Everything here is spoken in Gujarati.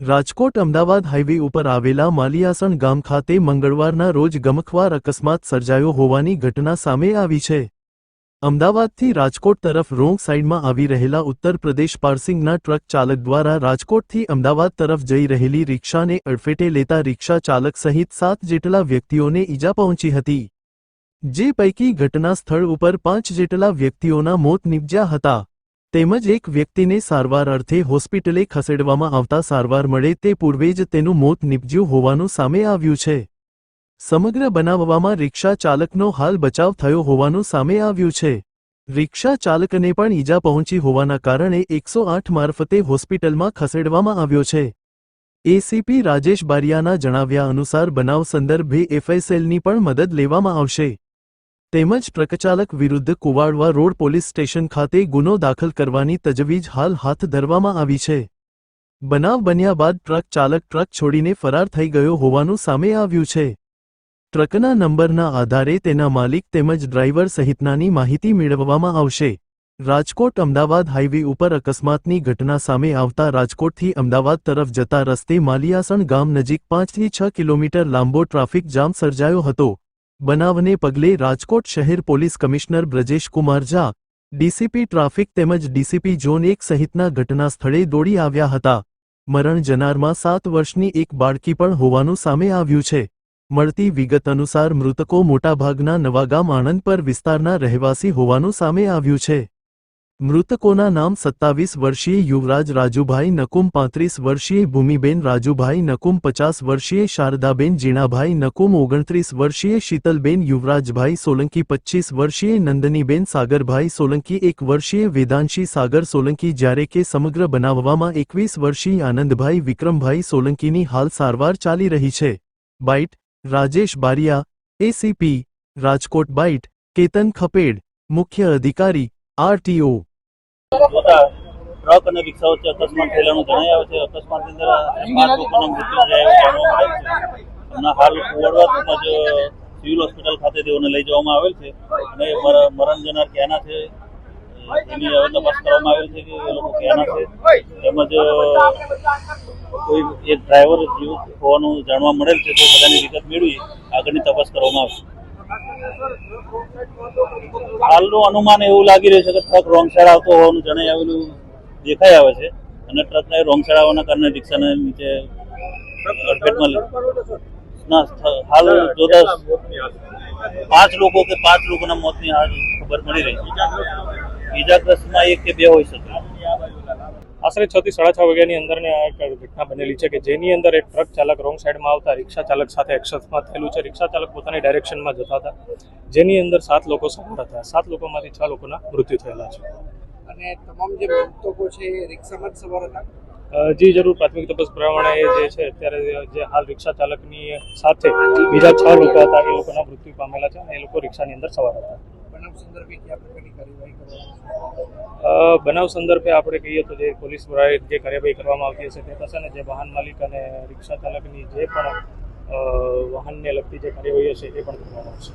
રાજકોટ અમદાવાદ હાઈવે ઉપર આવેલા માલિયાસણ ગામ ખાતે મંગળવારના રોજ ગમખવાર અકસ્માત સર્જાયો હોવાની ઘટના સામે આવી છે. અમદાવાદથી રાજકોટ તરફ રોંગ સાઇડમાં આવી રહેલા ઉત્તર પ્રદેશ પાર્સિંગના ટ્રક ચાલક દ્વારા રાજકોટથી અમદાવાદ તરફ જઈ રહેલી રિક્ષાને અડફેટે લેતા રિક્ષા ચાલક સહિત સાત જેટલા વ્યક્તિઓને ઈજા પહોંચી હતી. જે પૈકી ઘટના સ્થળ ઉપર પાંચ જેટલા વ્યક્તિઓના મોત નીપજ્યા હતા. તેમજ એક વ્યક્તિને સારવાર અર્થે હોસ્પિટલે ખસેડવામાં આવતા સારવાર મળે તે પૂર્વે જ તેનું મોત નિપજ્યું હોવાનું સામે આવ્યું છે. સમગ્ર બનાવવામાં રિક્ષા ચાલકનો હાલ બચાવ થયો હોવાનું સામે આવ્યું છે. રિક્ષા ચાલકને પણ ઈજા પહોંચી હોવાના કારણે એકસો આઠ મારફતે હોસ્પિટલમાં ખસેડવામાં આવ્યો છે. એસીપી રાજેશ બારિયાના જણાવ્યા અનુસાર બનાવ સંદર્ભે એફએસએલની પણ મદદ લેવામાં આવશે. તેમજ ટ્રકચાલક વિરુદ્ધ કુવાડવા રોડ પોલીસ સ્ટેશન ખાતે ગુનો દાખલ કરવાની તજવીજ હાલ હાથ ધરવામાં આવી છે. બનાવ બન્યા બાદ ટ્રક ચાલક ટ્રક છોડીને ફરાર થઈ ગયો હોવાનું સામે આવ્યું છે. ટ્રકના નંબરના આધારે તેના માલિક તેમજ ડ્રાઈવર સહિતનાની માહિતી મેળવવામાં આવશે. રાજકોટ અમદાવાદ હાઈવે ઉપર અકસ્માતની ઘટના સામે આવતા રાજકોટથી અમદાવાદ તરફ જતા રસ્તે માલિયાસણ ગામ નજીક પાંચથી છ કિલોમીટર લાંબો ટ્રાફિક જામ સર્જાયો હતો. બનાવને પગલે રાજકોટ શહેર police commissioner Brajesh Kumar Jha, DCP traffic તેમજ ડીસીપી ઝોન એક સહિતના ઘટના સ્થળે દોડી આવ્યા હતા. મરણ જનારમાં સાત વર્ષની એક બાળકી પણ હોવાનું સામે આવ્યું છે. મળતી વિગત અનુસાર મૃતકો મોટાભાગના નવાગામ આણંદ પર વિસ્તારના રહેવાસી હોવાનું સામે આવ્યું છે. મૃતકોના નામ સત્તાવીસ વર્ષીય યુવરાજ રાજુભાઈ નકુમ, પાંત્રીસ વર્ષીય ભૂમિબેન રાજુભાઈ નકુમ, પચાસ વર્ષીય શારદાબેન જીણાભાઈ નકુમ, ઓગણત્રીસ વર્ષીય શીતલબેન યુવરાજભાઈ સોલંકી, પચ્ચીસ વર્ષીય નંદનીબેન સાગરભાઈ સોલંકી, એક વર્ષીય વેદાંશી સાગર સોલંકી જ્યારે કે સમગ્ર બનાવવામાં એકવીસ વર્ષીય આનંદભાઈ વિક્રમભાઈ સોલંકીની હાલ સારવાર ચાલી રહી છે. Bite, Rajesh Baria, ACP, Rajkot bite, Ketan Khaped, મુખ્ય અધિકારી, આરટીઓ જોતા ટ્રક અને રિક્ષા વચ્ચે અકસ્માત થયેલાનું જણાઈ આવે છે. અકસ્માતની અંદર પાંચ લોકોના મૃત્યુ થયા જાણવા છે. હમણાં હાલ કુવાડવા તેમજ સિવિલ હોસ્પિટલ ખાતે તેઓને લઈ જવામાં આવેલ છે. અને મર- મરણ જનાર ક્યાંના છે, એની હવે તપાસ કરવામાં આવેલ છે કે એ લોકો ક્યાંના છે. તેમજ, કોઈ એક ડ્રાઈવર જીવ હોવાનું જાણવા મળેલ છે, તો બધાની વિગત મેળવી આગળની તપાસ કરવામાં આવશે. હાલનું અનુમાન એવું લાગી રહ્યું છે કે ટ્રક રોંગ આવતો હોવાનું જણાઈ આવેલું દેખાઈ આવે છે અને ટ્રકને રોંગ આવવાના કારણે રિક્ષાને નીચે અડફેટમાં હાલ જોતા પાંચ લોકો કે પાંચ લોકોના મોતની હાલ ખબર મળી રહી છે. ઈજાગ્રસ્તમાં એક કે બે હોઈ શકે. આશરે છ થી સાડા છ વાગ્યાની અંદરની આ એક ઘટના બનેલી છે કે જેની અંદર એક ટ્રક ચાલક રોંગ સાઈડમાં આવતા રિક્ષા ચાલક સાથે એક્સમાં થયેલું છે. રિક્ષા ચાલક પોતાની ડાયરેક્શનમાં જતા હતા. જેની અંદર સાત લોકો સવાર હતા. સાત લોકોમાંથી છ લોકોના મૃત્યુ થયેલા છે. અને તમામ જે મૃતકો છે એ રિક્ષામાં જ સવાર હતા? જી જરૂર. પ્રાથમિક તપાસ પ્રમાણે જે છે અત્યારે જે હાલ રિક્ષા ચાલકની સાથે બીજા છ લોકો હતા. એ લોકોના મૃત્યુ પામેલા છે અને એ લોકો રિક્ષાની અંદર સવાર હતા. બનાવ સંદર્ભે આપણે કહીએ તો જે પોલીસ દ્વારા જે કાર્યવાહી કરવામાં આવતી હશે તે થશે ને જે વાહન માલિક અને રિક્ષા ચાલકની જે પણ વાહનને લગતી જે કાર્યવાહી હશે એ પણ કરવામાં આવશે.